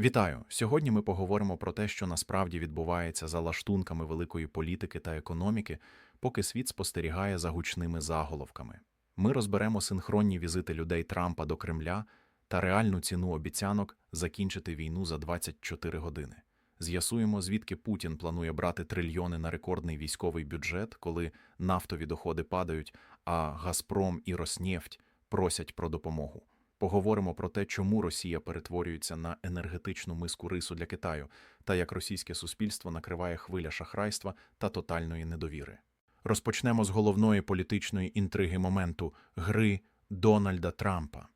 Вітаю! Сьогодні ми поговоримо про те, що насправді відбувається за лаштунками великої політики та економіки, поки світ спостерігає за гучними заголовками. Ми розберемо синхронні візити людей Трампа до Кремля та реальну ціну обіцянок закінчити війну за 24 години. З'ясуємо, звідки Путін планує брати трильйони на рекордний військовий бюджет, коли нафтові доходи падають, а Газпром і Роснефть просять про допомогу. Поговоримо про те, чому Росія перетворюється на енергетичну миску рису для Китаю, та як російське суспільство накриває хвиля шахрайства та тотальної недовіри. Розпочнемо з головної політичної інтриги моменту гри Дональда Трампа.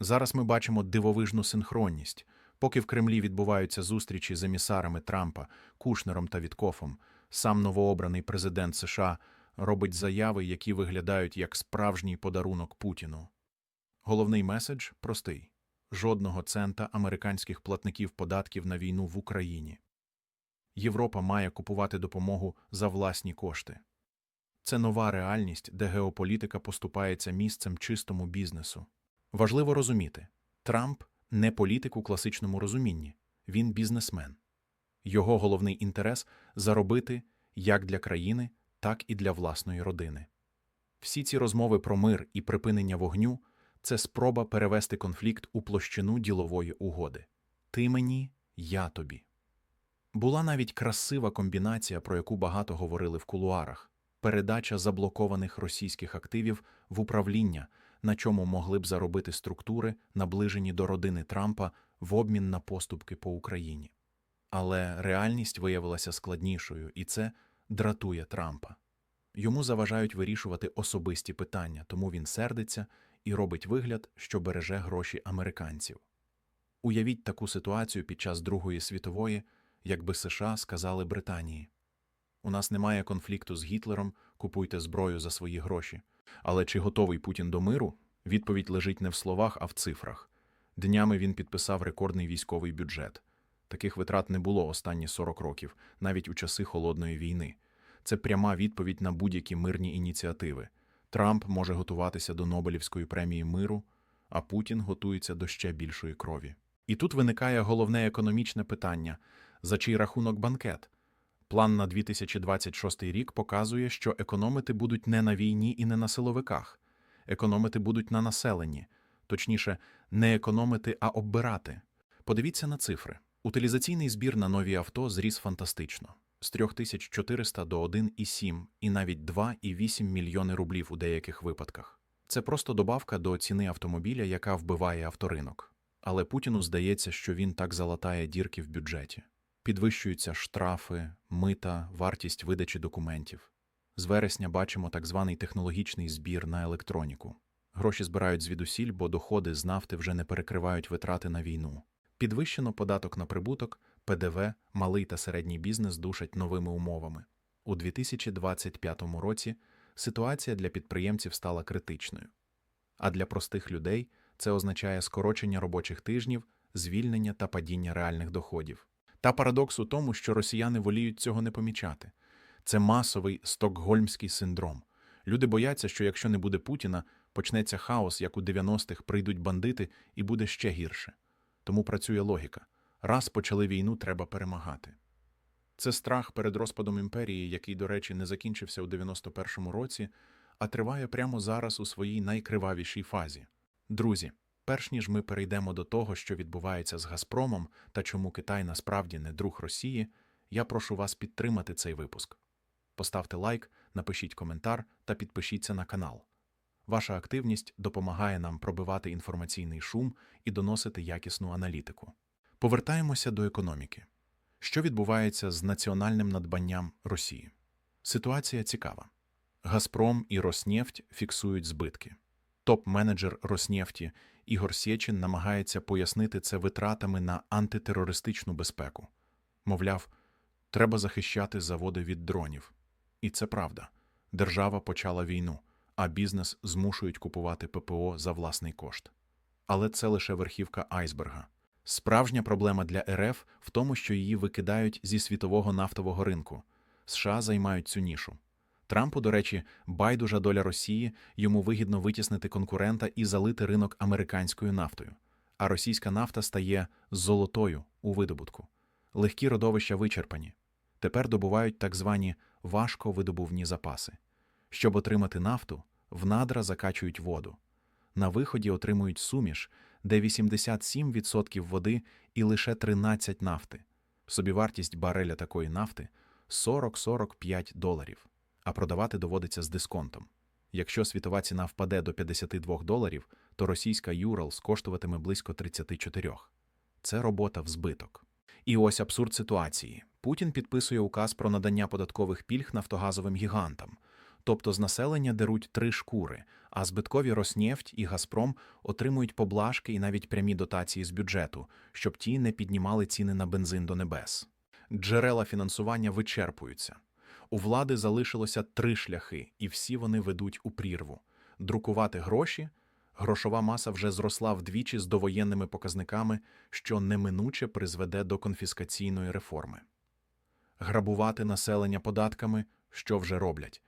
Зараз ми бачимо дивовижну синхронність. Поки в Кремлі відбуваються зустрічі з емісарами Трампа, Кушнером та Віткофом, сам новообраний президент США робить заяви, які виглядають як справжній подарунок Путіну. Головний меседж простий: жодного цента американських платників податків на війну в Україні. Європа має купувати допомогу за власні кошти. Це нова реальність, де геополітика поступається місцем чистому бізнесу. Важливо розуміти, Трамп не політик у класичному розумінні, він бізнесмен. Його головний інтерес заробити як для країни, так і для власної родини. Всі ці розмови про мир і припинення вогню це спроба перевести конфлікт у площину ділової угоди. Ти мені, я тобі. Була навіть красива комбінація, про яку багато говорили в кулуарах передача заблокованих російських активів в управління, на чому могли б заробити структури, наближені до родини Трампа в обмін на поступки по Україні. Але реальність виявилася складнішою, і це дратує Трампа. Йому заважають вирішувати особисті питання, тому він сердиться і робить вигляд, що береже гроші американців. Уявіть таку ситуацію під час Другої світової, якби США сказали Британії: У нас немає конфлікту з Гітлером, купуйте зброю за свої гроші. Але чи готовий Путін до миру? Відповідь лежить не в словах, а в цифрах. Днями він підписав рекордний військовий бюджет. Таких витрат не було останні 40 років, навіть у часи холодної війни. Це пряма відповідь на будь-які мирні ініціативи. Трамп може готуватися до Нобелівської премії миру, а Путін готується до ще більшої крові. І тут виникає головне економічне питання: за чий рахунок банкет? План на 2026 рік показує, що економити будуть не на війні і не на силовиках, економити будуть на населенні, точніше, не економити, а оббирати. Подивіться на цифри. Утилізаційний збір на нові авто зріс фантастично з 3400 до 1,7 і навіть 2,8 мільйони рублів у деяких випадках. Це просто добавка до ціни автомобіля, яка вбиває авторинок. Але Путіну здається, що він так залатає дірки в бюджеті. Підвищуються штрафи, мита, вартість видачі документів. З вересня бачимо так званий технологічний збір на електроніку. Гроші збирають звідусіль, бо доходи з нафти вже не перекривають витрати на війну. Підвищено податок на прибуток, ПДВ, малий та середній бізнес душать новими умовами. У 2025 році ситуація для підприємців стала критичною. А для простих людей це означає скорочення робочих тижнів, звільнення та падіння реальних доходів. Та парадокс у тому, що росіяни воліють цього не помічати. Це масовий стокгольмський синдром. Люди бояться, що якщо не буде Путіна, почнеться хаос, як у 90-х прийдуть бандити, і буде ще гірше. Тому працює логіка. Раз почали війну, треба перемагати. Це страх перед розпадом імперії, який, до речі, не закінчився у 91-му році, а триває прямо зараз у своїй найкривавішій фазі. Друзі, перш ніж ми перейдемо до того, що відбувається з Газпромом та чому Китай насправді не друг Росії, я прошу вас підтримати цей випуск. Поставте лайк, напишіть коментар та підпишіться на канал. Ваша активність допомагає нам пробивати інформаційний шум і доносити якісну аналітику. Повертаємося до економіки. Що відбувається з національним надбанням Росії? Ситуація цікава. Газпром і Роснефть фіксують збитки. Топ-менеджер Роснефті Ігор Сєчин намагається пояснити це витратами на антитерористичну безпеку. Мовляв, треба захищати заводи від дронів. І це правда. Держава почала війну, а бізнес змушують купувати ППО за власний кошт. Але це лише верхівка айсберга. Справжня проблема для РФ в тому, що її викидають зі світового нафтового ринку. США займають цю нішу. Трампу, до речі, байдужа доля Росії йому вигідно витіснити конкурента і залити ринок американською нафтою. а російська нафта стає золотою у видобутку. Легкі родовища вичерпані. Тепер добувають так звані важковидобувні запаси. Щоб отримати нафту, в надра закачують воду. На виході отримують суміш, де 87% води і лише 13 нафти. Собівартість бареля такої нафти 40-45 доларів, а продавати доводиться з дисконтом. Якщо світова ціна впаде до 52 доларів, то російська Юралс коштуватиме близько 34. Це робота в збиток. І ось абсурд ситуації. Путін підписує указ про надання податкових пільг нафтогазовим гігантам. Тобто з населення деруть три шкури, а збиткові Роснефть і Газпром отримують поблажки і навіть прямі дотації з бюджету, щоб ті не піднімали ціни на бензин до небес. Джерела фінансування вичерпуються. У влади залишилося три шляхи, і всі вони ведуть у прірву: друкувати гроші. Грошова маса вже зросла вдвічі з довоєнними показниками, що неминуче призведе до конфіскаційної реформи. Грабувати населення податками, що вже роблять,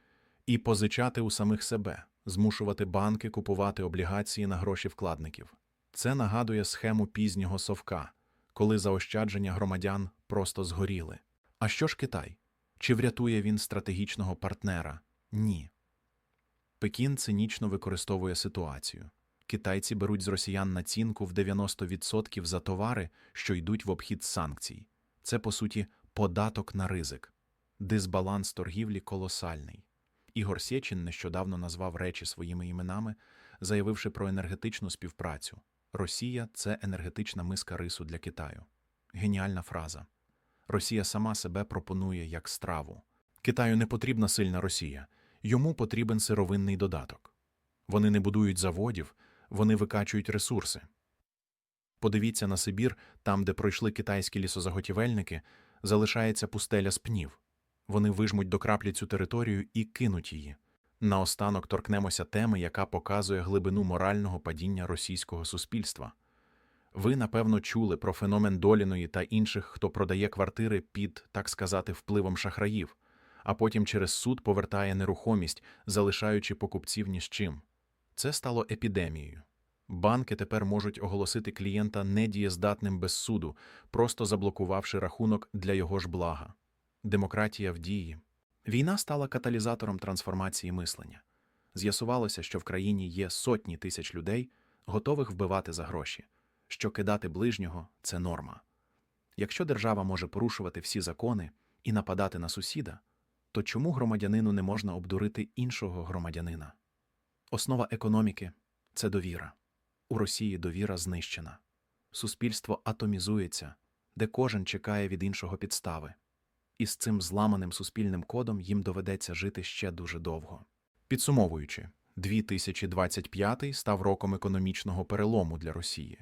і позичати у самих себе, змушувати банки купувати облігації на гроші вкладників. Це нагадує схему пізнього совка, коли заощадження громадян просто згоріли. А що ж Китай? Чи врятує він стратегічного партнера? Ні. Пекін цинічно використовує ситуацію. Китайці беруть з росіян націнку в 90% за товари, що йдуть в обхід санкцій. Це, по суті, податок на ризик. Дисбаланс торгівлі колосальний. Ігор Сєчин нещодавно назвав речі своїми іменами, заявивши про енергетичну співпрацю. Росія це енергетична миска рису для Китаю. Геніальна фраза. Росія сама себе пропонує як страву. Китаю не потрібна сильна Росія, йому потрібен сировинний додаток. Вони не будують заводів, вони викачують ресурси. Подивіться на Сибір, там, де пройшли китайські лісозаготівельники, залишається пустеля з пнів. Вони вижмуть до краплі цю територію і кинуть її. Наостанок торкнемося теми, яка показує глибину морального падіння російського суспільства. Ви, напевно, чули про феномен Доліної та інших, хто продає квартири під, так сказати, впливом шахраїв, а потім через суд повертає нерухомість, залишаючи покупців ні з чим. Це стало епідемією. Банки тепер можуть оголосити клієнта недієздатним без суду, просто заблокувавши рахунок для його ж блага. Демократія в дії. Війна стала каталізатором трансформації мислення. З'ясувалося, що в країні є сотні тисяч людей, готових вбивати за гроші, що кидати ближнього це норма. Якщо держава може порушувати всі закони і нападати на сусіда, то чому громадянину не можна обдурити іншого громадянина? Основа економіки це довіра. У Росії довіра знищена. Суспільство атомізується, де кожен чекає від іншого підстави. І з цим зламаним суспільним кодом їм доведеться жити ще дуже довго. Підсумовуючи, 2025 став роком економічного перелому для Росії.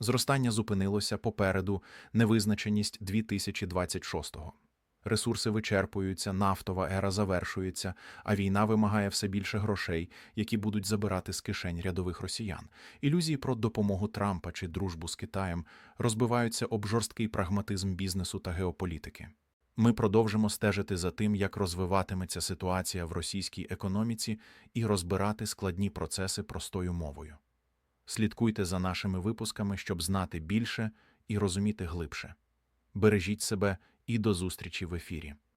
Зростання зупинилося попереду невизначеність 2026-го. Ресурси вичерпуються, нафтова ера завершується, а війна вимагає все більше грошей, які будуть забирати з кишень рядових росіян. Ілюзії про допомогу Трампа чи дружбу з Китаєм розбиваються об жорсткий прагматизм бізнесу та геополітики. Ми продовжимо стежити за тим, як розвиватиметься ситуація в російській економіці і розбирати складні процеси простою мовою. Слідкуйте за нашими випусками, щоб знати більше і розуміти глибше. Бережіть себе і до зустрічі в ефірі.